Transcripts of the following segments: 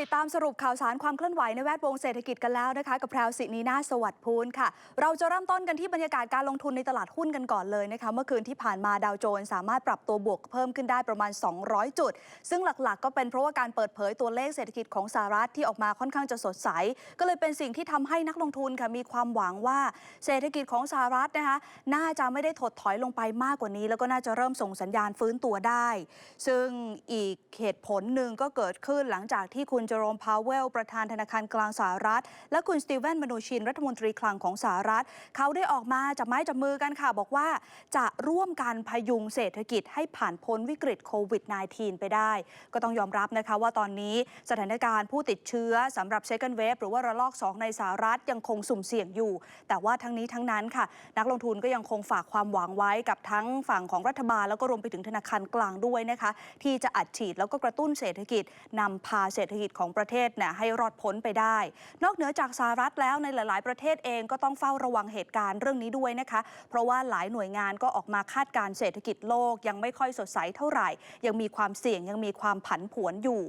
ติดตามสรุปข่าวสารความเคลื่อนไหวในแวดวงเศรษฐกิจกันแล้วนะคะ กับแพรวสินีนาสวัสดิ์พูนค่ะ เราจะเริ่มต้นกันที่บรรยากาศการลงทุนในตลาดหุ้นกันก่อนเลยนะคะ เมื่อคืนที่ผ่านมาดาวโจนส์สามารถปรับตัวบวกเพิ่มขึ้นได้ประมาณ 200 จุด ซึ่งหลักๆ ก็เป็นเพราะว่าการเปิดเผยตัวเลขเศรษฐกิจของสหรัฐที่ออกมาค่อนข้างจะสดใส ก็เลยเป็นสิ่งที่ทำให้นักลงทุนค่ะมีความหวังว่าเศรษฐกิจของสหรัฐนะคะน่าจะไม่ได้ถดถอยลงไปมากกว่านี้ แล้วก็น่าจะเริ่มส่งสัญญาณฟื้นตัวได้ ซึ่งอีกเหตุผลหนึ่งก็เกิดขึ้นหลังจากที่คุณเจอโรมพาวเวล ประธานธนาคารกลางสหรัฐ และคุณสตีเวนมนูชิน รัฐมนตรีคลังของสหรัฐ เขาได้ออกมาจับไม้จับมือกันค่ะ บอกว่าจะร่วมกันพยุงเศรษฐกิจให้ผ่านพ้นวิกฤตโควิด -19 ไปได้ ก็ต้องยอมรับนะคะว่าตอนนี้สถานการณ์ผู้ติดเชื้อสำหรับ second wave หรือว่าระลอก 2 ในสหรัฐยังคงสุ่มเสี่ยงอยู่ แต่ว่าทั้งนี้ทั้งนั้นค่ะ นักลงทุนก็ยังคงฝากความหวังไว้กับทั้งฝั่งของรัฐบาลแล้วก็รวมไปถึงธนาคารกลางด้วยนะคะ ที่จะอัดฉีดแล้วก็กระตุ้นเศรษฐกิจนำพาเศรษฐกิจของประเทศเนี่ยให้รอดพ้นไปได้ นอกเหนือจากสหรัฐแล้วในหลาย ๆ ประเทศเองก็ต้องเฝ้าระวังเหตุการณ์เรื่องนี้ด้วยนะคะ เพราะว่าหลายหน่วยงานก็ออกมาคาดการณ์เศรษฐกิจโลกยังไม่ค่อยสดใสเท่าไหร่ ยังมีความเสี่ยงยังมีความผันผวนอยู่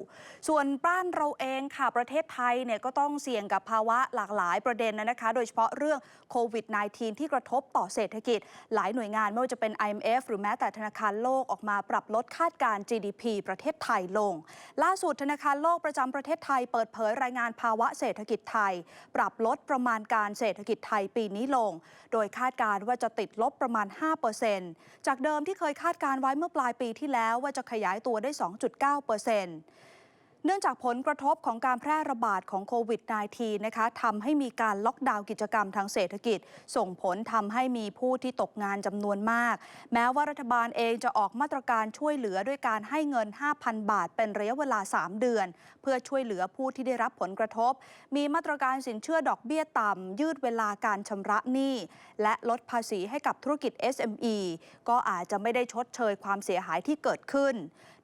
ส่วนบ้านเราเองค่ะประเทศไทยเนี่ยก็ต้องเสี่ยงกับภาวะหลากหลายประเด็นนะคะ โดยเฉพาะเรื่องโควิด -19 ที่กระทบต่อเศรษฐกิจ หลายหน่วยงานไม่ว่าจะเป็น IMF หรือแม้แต่ธนาคารโลกออกมาปรับลดคาดการณ์ GDP ประเทศไทยลง ล่าสุดธนาคารโลกประจำประเทศไทยเปิดเผยรายงานภาวะเศรษฐกิจไทย ปรับลดประมาณการเศรษฐกิจไทยปีนี้ลง โดยคาดการว่าจะติดลบประมาณ 5%จากเดิมที่เคยคาดการไว้เมื่อปลายปีที่แล้วว่าจะขยายตัวได้ 2.9% เนื่องจากผลกระทบของการแพร่ระบาดของโควิด -19 นะคะทำให้มีการล็อกดาวน์กิจกรรมทางเศรษฐกิจ ส่งผลทำให้มีผู้ที่ตกงานจำนวนมาก แม้ว่ารัฐบาลเองจะออกมาตรการช่วยเหลือด้วยการให้เงิน 5,000 บาท เป็นระยะเวลา 3 เดือน เพื่อช่วยเหลือผู้ที่ได้รับผลกระทบ มีมาตรการสินเชื่อดอกเบี้ยต่ำยืดเวลาการชำระหนี้ และลดภาษีให้กับธุรกิจ SME ก็อาจจะไม่ได้ชดเชยความเสียหายที่เกิดขึ้น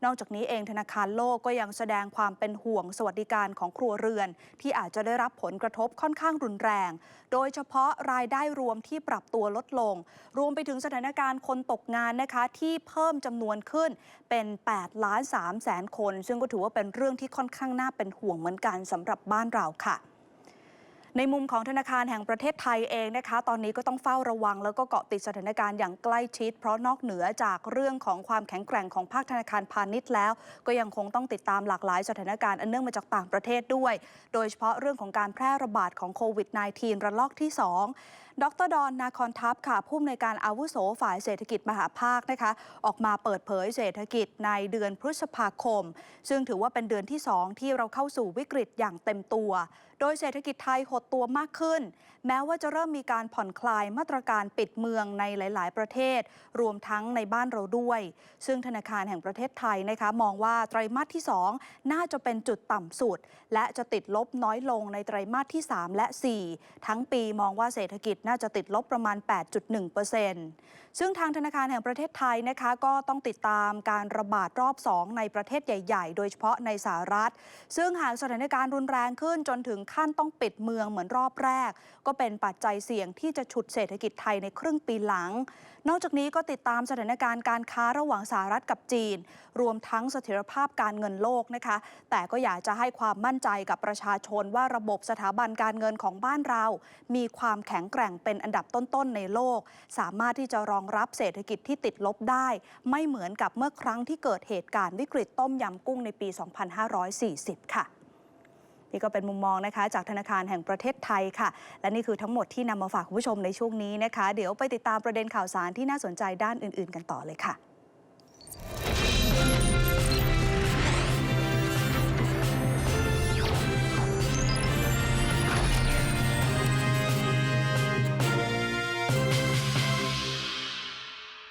นอกจากนี้เองธนาคารโลกก็ยังแสดงความเป็นห่วงสวัสดิการของครัวเรือน ที่อาจจะได้รับผลกระทบค่อนข้างรุนแรง โดยเฉพาะรายได้รวมที่ปรับตัวลดลง รวมไปถึงสถานการณ์คนตกงานนะคะที่เพิ่มจำนวนขึ้นเป็น8ล้าน3แสนคน ซึ่งก็ถือว่าเป็นเรื่องที่ค่อนข้างน่าเป็นห่วงเหมือนกันสำหรับบ้านเราค่ะ ในมุมของธนาคารแห่งประเทศไทยเองนะคะ ตอนนี้ก็ต้องเฝ้าระวัง แล้วก็เกาะติดสถานการณ์อย่างใกล้ชิด เพราะนอกเหนือจากเรื่องของความแข็งแกร่งของภาคธนาคารพาณิชย์แล้ว ก็ยังคงต้องติดตามหลากหลายสถานการณ์อันเนื่องมาจากต่างประเทศด้วย โดยเฉพาะเรื่องของการแพร่ระบาดของโควิด -19 ระลอกที่ 2 ดรดอนนาคอนทัพค่ะผู้อำนวยการอาวุโสฝ่ายเศรษฐกิจมหาภาคนะคะ ออกมาเปิดเผยเศรษฐกิจในเดือนพฤษภาคม ซึ่งถือว่าเป็นเดือนที่ 2 ที่เราเข้าสู่วิกฤตอย่างเต็มตัว โดยเศรษฐกิจไทยหดตัวมากขึ้น แม้ว่าจะเริ่มมีการผ่อนคลายมาตรการปิดเมืองในหลาย ๆ ประเทศ รวมทั้งในบ้านเราด้วย ซึ่งธนาคารแห่งประเทศไทยนะคะมองว่าไตรมาสที่ 2 น่าจะเป็นจุดต่ำสุด และจะติดลบน้อยลงในไตรมาสที่ 3 และ 4 ทั้งปีมองว่าเศรษฐกิจน่าจะติดลบประมาณ 8.1%ซึ่งทางธนาคารแห่งประเทศไทยนะคะก็ต้องติดตามการระบาดรอบ 2 ในประเทศใหญ่ ๆ โดยเฉพาะในสหรัฐ ซึ่งหากสถานการณ์รุนแรงขึ้นจนถึงขั้นต้องปิดเมืองเหมือนรอบแรก ก็เป็นปัจจัยเสี่ยงที่จะฉุดเศรษฐกิจไทยในครึ่งปีหลัง นอกจากนี้ก็ติดตามสถานการณ์การค้าระหว่างสหรัฐกับจีน รวมทั้งเสถียรภาพการเงินโลกนะคะ แต่ก็อยากจะให้ความมั่นใจกับประชาชนว่าระบบสถาบันการเงินของบ้านเรา มีความแข็งแกร่งเป็นอันดับต้นๆในโลก สามารถที่จะรองรับเศรษฐกิจที่ติดลบได้ ไม่เหมือนกับเมื่อครั้งที่เกิดเหตุการณ์วิกฤตต้มยำกุ้งในปี 2540 ค่ะ นี่ก็เป็นมุมมองนะคะ จากธนาคารแห่งประเทศไทยค่ะ และนี่คือทั้งหมดที่นำมาฝากคุณผู้ชมในช่วงนี้นะคะ เดี๋ยวไปติดตามประเด็นข่าวสารที่น่าสนใจด้านอื่น ๆ กันต่อเลยค่ะ